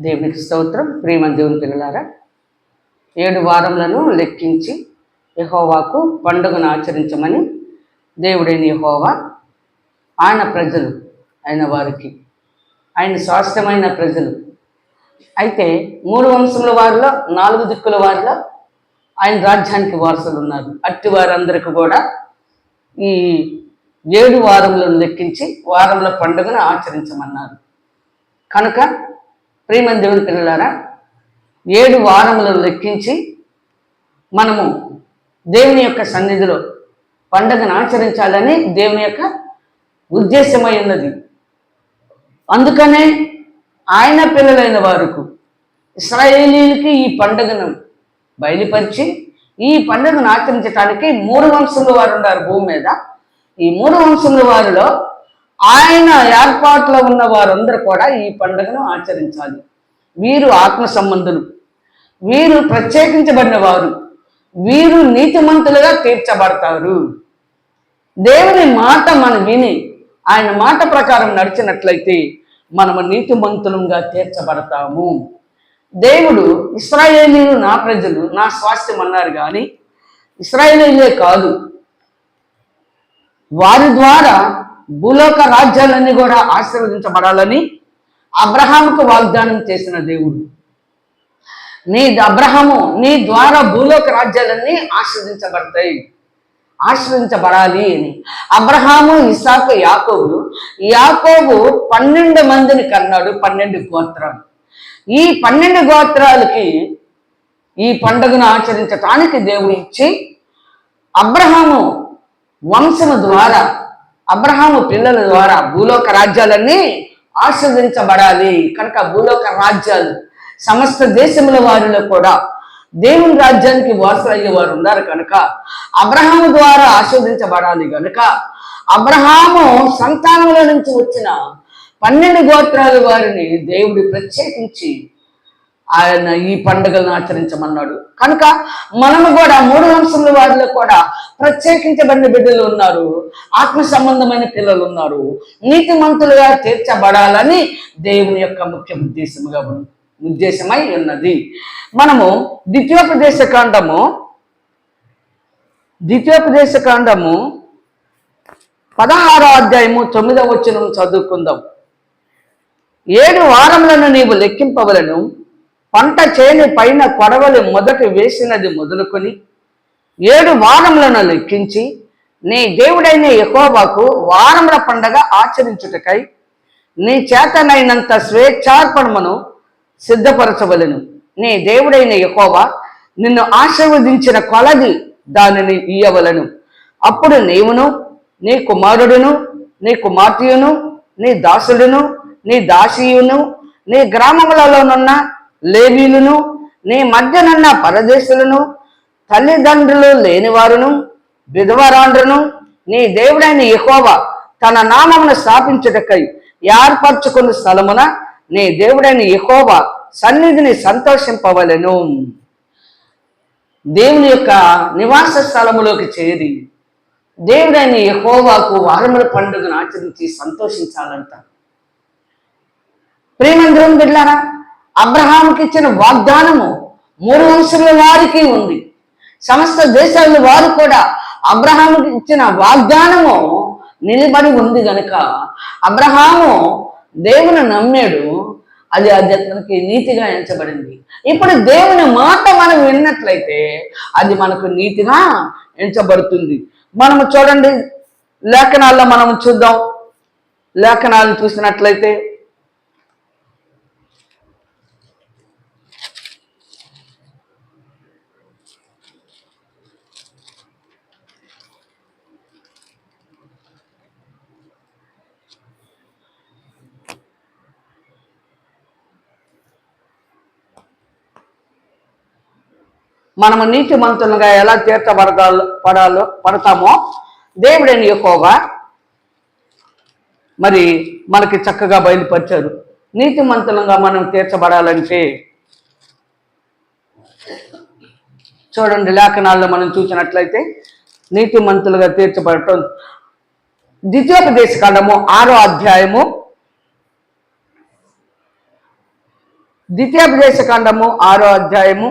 దేవునికి స్తోత్రం. ప్రేమ దేవుని పిల్లలారా ఏడు వారములను లెక్కించి యహోవాకు పండుగను ఆచరించమని దేవుడైన యహోవా ఆయన ప్రజలు ఆయన వారికి ఆయన స్వాస్థ్యమైన ప్రజలు. అయితే మూడు వంశముల వారిలో నాలుగు దిక్కుల వారిలో ఆయన రాజ్యానికి వారసులు ఉన్నారు. అట్టి వారందరికీ కూడా ఈ ఏడు వారములను లెక్కించి వారముల పండుగను ఆచరించమన్నారు. కనుక ప్రేమని దేవుని పిల్లలారా ఏడు వారములను లెక్కించి మనము దేవుని యొక్క సన్నిధిలో పండుగను ఆచరించాలని దేవుని యొక్క ఉద్దేశమై ఉన్నది. అందుకనే ఆయన పిల్లలైన వారికి ఇస్రాయేలీలకి ఈ పండుగను బయలుపరిచి ఈ పండుగను ఆచరించడానికి మూడు వంశముల వారు ఉన్నారు భూమి మీద. ఈ మూడు వంశముల వారిలో ఆయన ఏర్పాట్లో ఉన్న వారందరూ కూడా ఈ పండుగను ఆచరించాలి. వీరు ఆత్మ సంబంధులు. వీరు ప్రత్యేకించబడిన వారు. వీరు నీతిమంతులుగా తీర్చబడతారు. దేవుని మాట మనం విని ఆయన మాట ప్రకారం నడిచినట్లయితే మనము నీతిమంతులంగా తీర్చబడతాము. దేవుడు ఇస్రాయేలీలు నా ప్రజలు నా స్వాస్థ్యం అన్నారు కానీ ఇస్రాయేలీలే కాదు. వారి ద్వారా భూలోక రాజ్యాలన్నీ కూడా ఆశీర్వదించబడాలని అబ్రహాముకు వాగ్దానం చేసిన దేవుడు. నీ అబ్రహము నీ ద్వారా భూలోక రాజ్యాలన్నీ ఆశ్రదించబడతాయి ఆశ్రదించబడాలి అని. అబ్రహాము ఇసాకు యాకోబులు యాకోబు పన్నెండు మందిని కన్నాడు పన్నెండు గోత్రాలు. ఈ పన్నెండు గోత్రాలకి ఈ పండుగను ఆచరించటానికి దేవుడు ఇచ్చి అబ్రహాము వంశము ద్వారా అబ్రహాము పిల్లల ద్వారా భూలోక రాజ్యాలన్నీ ఆస్వాదించబడాలి కనుక భూలోక రాజ్యాలు సమస్త దేశముల వారిలో కూడా దేవుని రాజ్యానికి వారసులయ్యే వారు ఉన్నారు కనుక అబ్రహాము ద్వారా ఆస్వాదించబడాలి కనుక అబ్రహాము సంతానముల నుంచి వచ్చిన పన్నెండు గోత్రాల వారిని దేవుడు ప్రత్యేకించి ఆయన ఈ పండుగలను ఆచరించమన్నాడు. కనుక మనము కూడా మూడు వంశముల వారిలో కూడా ప్రత్యేకించబడిన బిడ్డలు ఉన్నారు. ఆత్మ సంబంధమైన పిల్లలు ఉన్నారు. నీతిమంతులుగా తీర్చబడాలని దేవుని యొక్క ముఖ్య ఉద్దేశముగా ఉద్దేశమై ఉన్నది. మనము ద్వితీయోపదేశ కాండము ద్వితీయోపదేశ కాండము పదహారో అధ్యాయము తొమ్మిదవ వచ్చిన చదువుకుందాం. ఏడు వారములను నీవు లెక్కింపవలను. పంట చేని పైన కొడవలి మొదట వేసినది మొదలుకొని ఏడు వారములను లెక్కించి నీ దేవుడైన యెహోవాకు వారముల పండగ ఆచరించుటకై నీ చేతనైనంత స్వేచ్ఛార్పణమును సిద్ధపరచవలెను. నీ దేవుడైన యెహోవా నిన్ను ఆశీర్వదించిన కొలది దానిని ఇయ్యవలను. అప్పుడు నీవును నీ కుమారుడును నీ కుమార్తెయును నీ దాసుడును నీ దాసీయును నీ గ్రామములలోనున్న లేవీలను నీ మధ్యనున్న పరదేశులను తల్లిదండ్రులు లేనివారును విధవరాండ్రును నీ దేవుడైన యహోవా తన నామమును స్థాపించుటకై ఏర్పరచుకున్న స్థలమున నీ దేవుడైన యహోవా సన్నిధిని సంతోషింపవలెను. దేవుని యొక్క నివాస స్థలములోకి చేరి దేవుడైన యహోవాకు వారముల పండుగను ఆచరించి సంతోషించాలంట. ప్రేమందరం బిడ్లారా అబ్రహాంకి ఇచ్చిన వాగ్దానము మూడు వంశముల వారికి ఉంది. సమస్త దేశాల వారు కూడా అబ్రహాముకి ఇచ్చిన వాగ్దానము నిలబడి ఉంది గనుక అబ్రహాము దేవుని నమ్మాడు అది అది అతనికి నీతిగా ఎంచబడింది. ఇప్పుడు దేవుని మాట మనం విన్నట్లయితే అది మనకు నీతిగా ఎంచబడుతుంది. మనము చూడండి లేఖనాల్లో మనం చూద్దాం. లేఖనాలను చూసినట్లయితే మనము నీతిమంతులుగా ఎలా తీర్థపడగాలో పడాలో పడతామో దేవుడని ఎక్కువగా మరి మనకి చక్కగా బయలుపరిచారు నీతి మంతులంగా మనం తీర్చబడాలంటే చూడండి లేఖనాల్లో మనం చూసినట్లయితే నీతి మంతులుగా తీర్చబడటం ద్వితీయోపదేశ కాండము ఆరో అధ్యాయము ద్వితీయోపదేశ కాండము ఆరో అధ్యాయము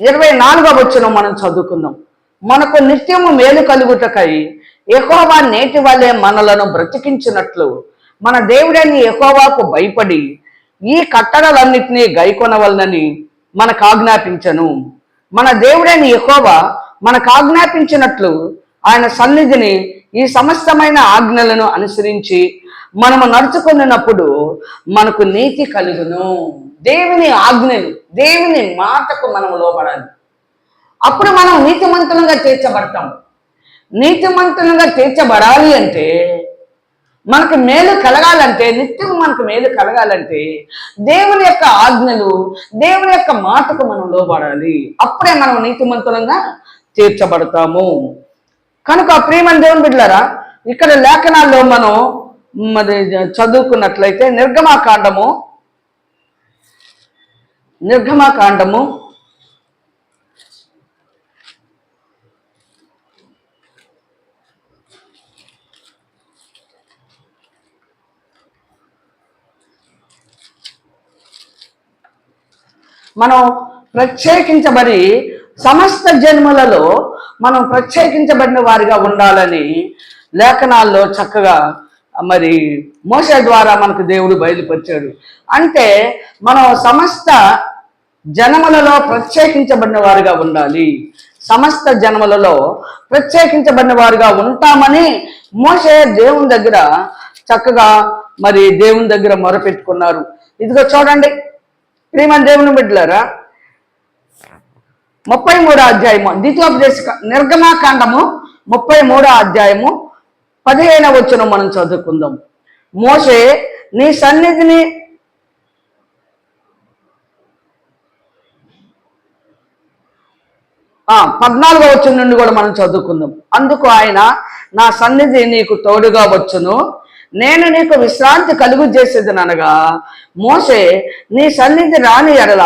ఇరవై నాలుగో వచ్చిన మనం చదువుకుందాం. మనకు నిత్యము మేలు కలుగుటకై ఎకోవా నేటి వల్లే మనలను బ్రతికించినట్లు మన దేవుడని ఎకోవాకు భయపడి ఈ కట్టడలన్నింటినీ గైకొనవలనని మనకు ఆజ్ఞాపించను మన దేవుడని ఎకోవా మనకు ఆజ్ఞాపించినట్లు ఆయన సన్నిధిని ఈ సమస్తమైన ఆజ్ఞలను అనుసరించి మనము నడుచుకున్నప్పుడు మనకు నీతి కలుగును. దేవుని ఆజ్ఞలు దేవుని మాటకు మనం లోపడాలి అప్పుడు మనం నీతిమంతులుగా తీర్చబడతాం. నీతిమంతులుగా తీర్చబడాలి అంటే మనకు మేలు కలగాలంటే నిత్యం మనకు మేలు కలగాలంటే దేవుని యొక్క ఆజ్ఞలు దేవుని యొక్క మాటకు మనం లోబడాలి. అప్పుడే మనం నీతిమంతులంగా తీర్చబడతాము. కనుక ప్రియమని దేవుని బిడ్డలారా ఇక్కడ లేఖనాల్లో మనం మరి చదువుకున్నట్లయితే నిర్గమాకాండము నిర్గమాకాండము మనం ప్రత్యేకించబడి సమస్త జన్మలలో మనం ప్రత్యేకించబడిన వారిగా ఉండాలని లేఖనాల్లో చక్కగా మరి మోస ద్వారా మనకు దేవుడు బయలుపరిచాడు. అంటే మనం సమస్త జనములలో ప్రత్యేకించబడిన వారుగా ఉండాలి. సమస్త జన్మలలో ప్రత్యేకించబడిన వారుగా ఉంటామని మోసే దేవుని దగ్గర చక్కగా మరి దేవుని దగ్గర మొరపెట్టుకున్నారు. ఇదిగో చూడండి. ప్రియమైన దేవుని బిడ్డలారా ముప్పై మూడో అధ్యాయము ద్వితీయోపదేశ నిర్గమాకాండము ముప్పై మూడో అధ్యాయము పదిహేన వచ్చిన మనం చదువుకుందాం. మోసే నీ సన్నిధిని పద్నాలుగో వచ్చిన నుండి కూడా మనం చదువుకుందాం. అందుకు ఆయన నా సన్నిధి నీకు తోడుగా వచ్చును. నేను నీకు విశ్రాంతి కలుగు చేసేది అనగా మోసే నీ సన్నిధి రాని ఎడల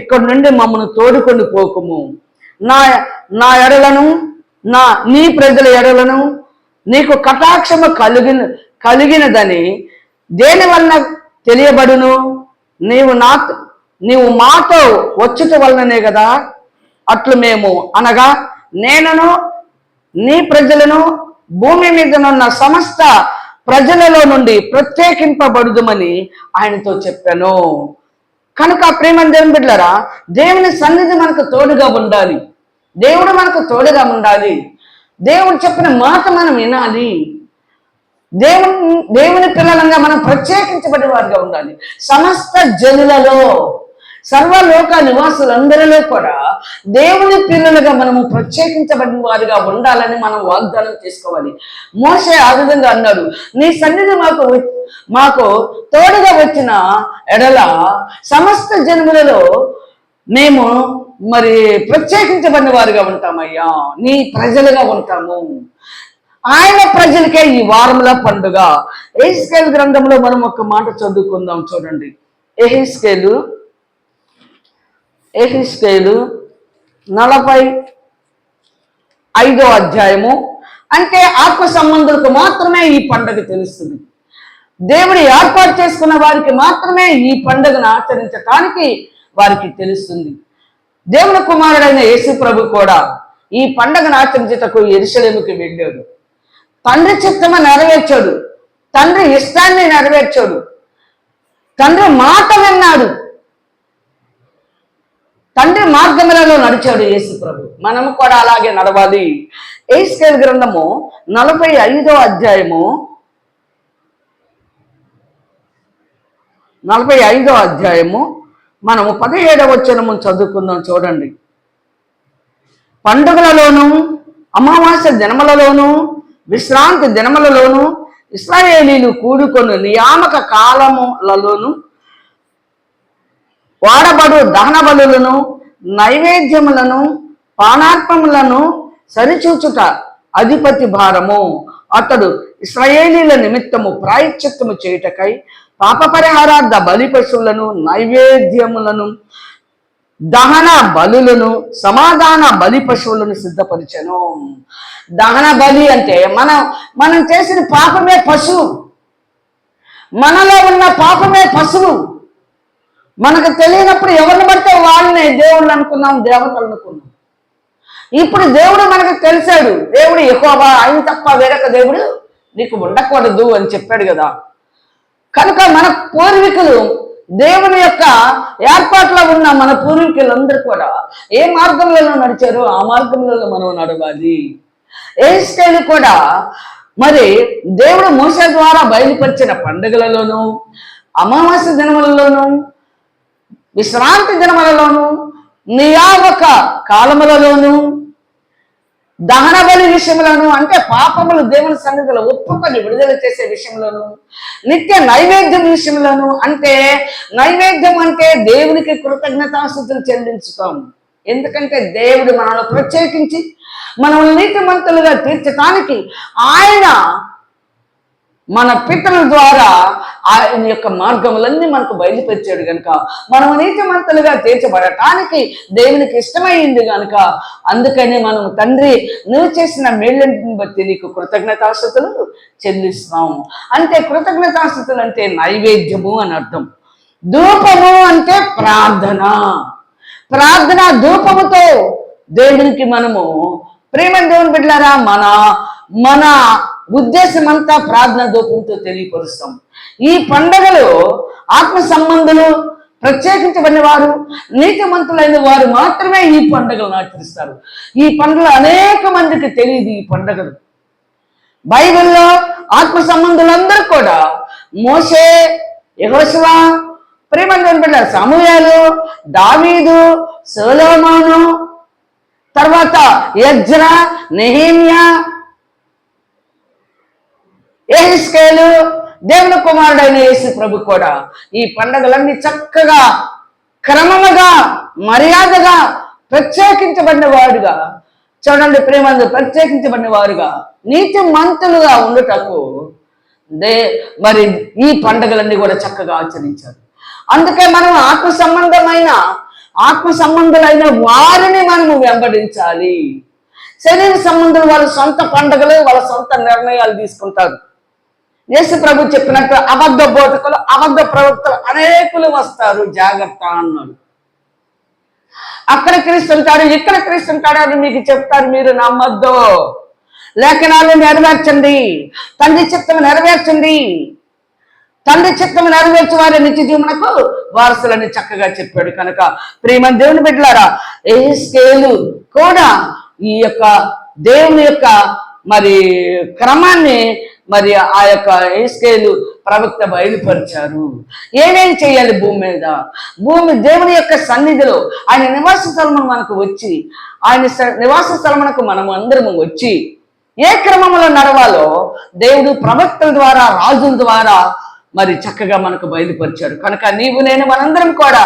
ఇక్కడి నుండి మమ్మను తోడుకొని పోకుము. నా నా ఎడలను నా నీ ప్రజల ఎడలను నీకు కటాక్షము కలిగిన కలిగినదని దేని వలన తెలియబడును? నీవు నా నీవు మాతో వచ్చుట వలననే కదా? అట్లు మేము అనగా నేనును నీ ప్రజలను భూమి మీదనున్న సమస్త ప్రజలలో నుండి ప్రత్యేకింపబడుదుమని ఆయనతో చెప్పాను. కనుక ప్రేమ దేవుని దేవుని సన్నిధి మనకు తోడుగా ఉండాలి. దేవుడు మనకు తోడుగా ఉండాలి. దేవుడు చెప్పిన మాట మనం వినాలి. దేవుని దేవుని పిల్లలంగా మనం ప్రత్యేకించబడిన వారిగా ఉండాలి. సమస్త జనులలో సర్వలోక నివాసులందరిలో కూడా దేవుని పిల్లలుగా మనము ప్రత్యేకించబడిన వారిగా ఉండాలని మనం వాగ్దానం చేసుకోవాలి. మోసే ఆ విధంగా అన్నాడు నీ సన్నిధి మాకు మాకు తోడుగా వచ్చిన ఎడల సమస్త జన్ములలో మేము మరి ప్రత్యేకించబడిన వారిగా ఉంటామయ్యా. నీ ప్రజలుగా ఉంటాము. ఆయన ప్రజలకే ఈ వారముల పండుగ. ఏహిస్కేలు గ్రంథంలో మనం ఒక మాట చదువుకుందాం చూడండి. ఏహిస్కేలు ఎహిస్కేలు నలభై ఐదో అధ్యాయము. అంటే ఆత్మ సంబంధులకు మాత్రమే ఈ పండుగ తెలుస్తుంది. దేవుడు ఏర్పాటు చేసుకున్న వారికి మాత్రమే ఈ పండుగను ఆచరించటానికి వారికి తెలుస్తుంది. దేవుని కుమారుడైన యేసు ప్రభు కూడా ఈ పండగను ఆచరించేటకు ఎరుసలేముకి వెళ్ళాడు. తండ్రి చిత్తము నెరవేర్చాడు. తండ్రి ఇష్టాన్ని నెరవేర్చాడు. తండ్రి మాట విన్నాడు. తండ్రి మార్గములలో నడిచాడు యేసు ప్రభు. మనము కూడా అలాగే నడవాలి. ఏస్కేల్ గ్రంథము నలభై ఐదో అధ్యాయము నలభై ఐదో అధ్యాయము మనము పదిహేడవ వచనము చదువుకుందాం చూడండి. పండుగలలోను అమావాస్య దినములలోను విశ్రాంతి దినములలోను ఇస్రాయేలీలు కూడుకొని నియామక కాలములలోను వాడబడు దహన బలులను నైవేద్యములను పానాత్మములను సరిచూచుట అధిపతి భారము. అతడు ఇస్రాయేలీల నిమిత్తము ప్రాయశ్చిత్తము చేయుటకై పాప పరిహారార్థ బలి పశువులను నైవేద్యములను దహన బలులను సమాధాన బలి పశువులను సిద్ధపరిచను. దహన బలి అంటే మనం మనం చేసిన పాపమే పశువు మనలో ఉన్న పాపమే పశువు మనకు తెలియనప్పుడు ఎవరిని పడితే వాళ్ళని దేవుళ్ళు అనుకున్నాం దేవతలు అనుకున్నాం. ఇప్పుడు దేవుడు మనకు తెలిసాడు దేవుడు ఎక్కువ ఆయన తప్ప వేరొక దేవుడు నీకు ఉండకూడదు అని చెప్పాడు కదా. కనుక మన పూర్వీకులు దేవుని యొక్క ఏర్పాట్లో ఉన్న మన పూర్వీకులందరూ కూడా ఏ మార్గంలో నడిచారో ఆ మార్గంలో మనం నడవాలి. ఏ స్టైల్ కూడా మరి దేవుడు మోస ద్వారా బయలుపరిచిన పండుగలలోనూ అమావాస్య దినములలోనూ విశ్రాంతి దినములలోనూ నియామక కాలములలోనూ దహన బలి విషయంలోను అంటే పాపములు దేవుని సన్నిధిలో ఒప్పుకొని విడుదల చేసే విషయంలోను నిత్య నైవేద్యం విషయంలోను అంటే నైవేద్యం అంటే దేవునికి కృతజ్ఞతాస్థుతులు చెల్లించుతాం. ఎందుకంటే దేవుడు మనల్ని ప్రత్యేకించి మనల్ని నీతిమంతులుగా తీర్చటానికి ఆయన మన పితరుల ద్వారా ఆయన యొక్క మార్గములన్నీ మనకు బయలుపరిచాడు గనుక మనం నీతిమంతులుగా తీర్చబడటానికి దేవునికి ఇష్టమైంది గనుక అందుకనే మనం తండ్రి నువ్వు చేసిన మేళ్ళంటిని బట్టి నీకు కృతజ్ఞతాస్థుతులు చెల్లిస్తున్నాము అంటే కృతజ్ఞతాస్థుతులు అంటే నైవేద్యము అని అర్థం. ధూపము అంటే ప్రార్థన. ప్రార్థన ధూపముతో దేవునికి మనము ప్రేమ దేవుని బిడ్డారా మన మన ఉద్దేశం అంతా ప్రార్థన దూపంతో తెలియపరుస్తాం. ఈ పండగలు ఆత్మ సంబంధులు ప్రత్యేకించబడిన వారు నీతిమంతులైన వారు మాత్రమే ఈ పండుగలను ఆచరిస్తారు. ఈ పండుగలు అనేక మందికి తెలియదు ఈ పండుగలు. బైబిల్లో ఆత్మ సంబంధులందరూ కూడా మోసే యహోశివ ప్రేమంతుని బిడ్డ సమూయాలు దావీదు సోలోమాను తర్వాత యజ్ర నెహేమియా ఏహిస్కేలు దేవుని కుమారుడైన యేసు ప్రభు కూడా ఈ పండగలన్నీ చక్కగా క్రమముగా మర్యాదగా ప్రత్యేకించబడిన వాడుగా చూడండి ప్రేమందు ప్రత్యేకించబడిన వారుగా నీతి మంతులుగా ఉండుటకు దే మరి ఈ పండగలన్నీ కూడా చక్కగా ఆచరించారు. అందుకే మనం ఆత్మ సంబంధమైన ఆత్మ సంబంధులైన వారిని మనము వెంబడించాలి. శరీర సంబంధులు వాళ్ళ సొంత పండుగలు వాళ్ళ సొంత నిర్ణయాలు తీసుకుంటారు. యేసు ప్రభు చెప్పినట్టు అబద్ధ బోధకులు అబద్ధ ప్రవక్తలు అనేకులు వస్తారు. జాగ్రత్త అన్నాడు. అక్కడ క్రీస్తుంటాడు ఇక్కడ క్రీస్తుంటాడు అని మీకు చెప్తారు మీరు నమ్మద్దు. లేఖనాలు నెరవేర్చండి. తండ్రి చిత్తం నెరవేర్చండి. తండ్రి చిత్తం నెరవేర్చి వారి నిత్య జీవనకు వారసులని చక్కగా చెప్పాడు కనుక. ప్రేమ దేవుని బిడ్డలారా ఏ స్కేలు కూడా ఈ యొక్క దేవుని యొక్క మరి క్రమాన్ని మరి ఆ యొక్క ఏస్కేలు ప్రవక్త బయలుపరిచారు. ఏమేం చేయాలి భూమి మీద? భూమి దేవుని యొక్క సన్నిధిలో ఆయన నివాస స్థలమును మనకు వచ్చి ఆయన నివాస స్థలమునకు మనము అందరము వచ్చి ఏ క్రమంలో నడవాలో దేవుడు ప్రవక్తల ద్వారా రాజుల ద్వారా మరి చక్కగా మనకు బయలుపరిచారు కనుక నీవు నేను మనందరం కూడా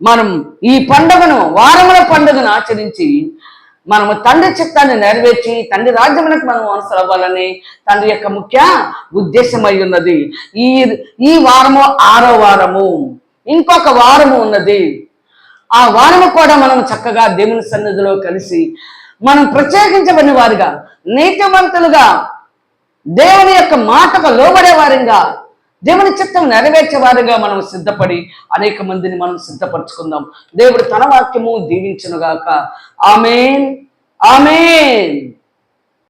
మనం ఈ పండుగను వారముల పండుగను ఆచరించి మనము తండ్రి చిత్తాన్ని నెరవేర్చి తండ్రి రాజ్యమునకు మనం అవసరవ్వాలని తండ్రి యొక్క ముఖ్య ఉద్దేశమై ఉన్నది. ఈ ఈ వారము ఆరో వారము. ఇంకొక వారము ఉన్నది. ఆ వారము కూడా మనం చక్కగా దేవుని సన్నిధిలో కలిసి మనం ప్రత్యేకించబడిన వారిగా నీతివంతులుగా దేవుని యొక్క మాటకు లోబడే వారిగా దేవుని చిత్తం నెరవేర్చేవారిగా మనం సిద్ధపడి అనేక మందిని మనం సిద్ధపరచుకుందాం. దేవుడు తన వాక్యము దీవించునుగాక. ఆమెన్. ఆమెన్.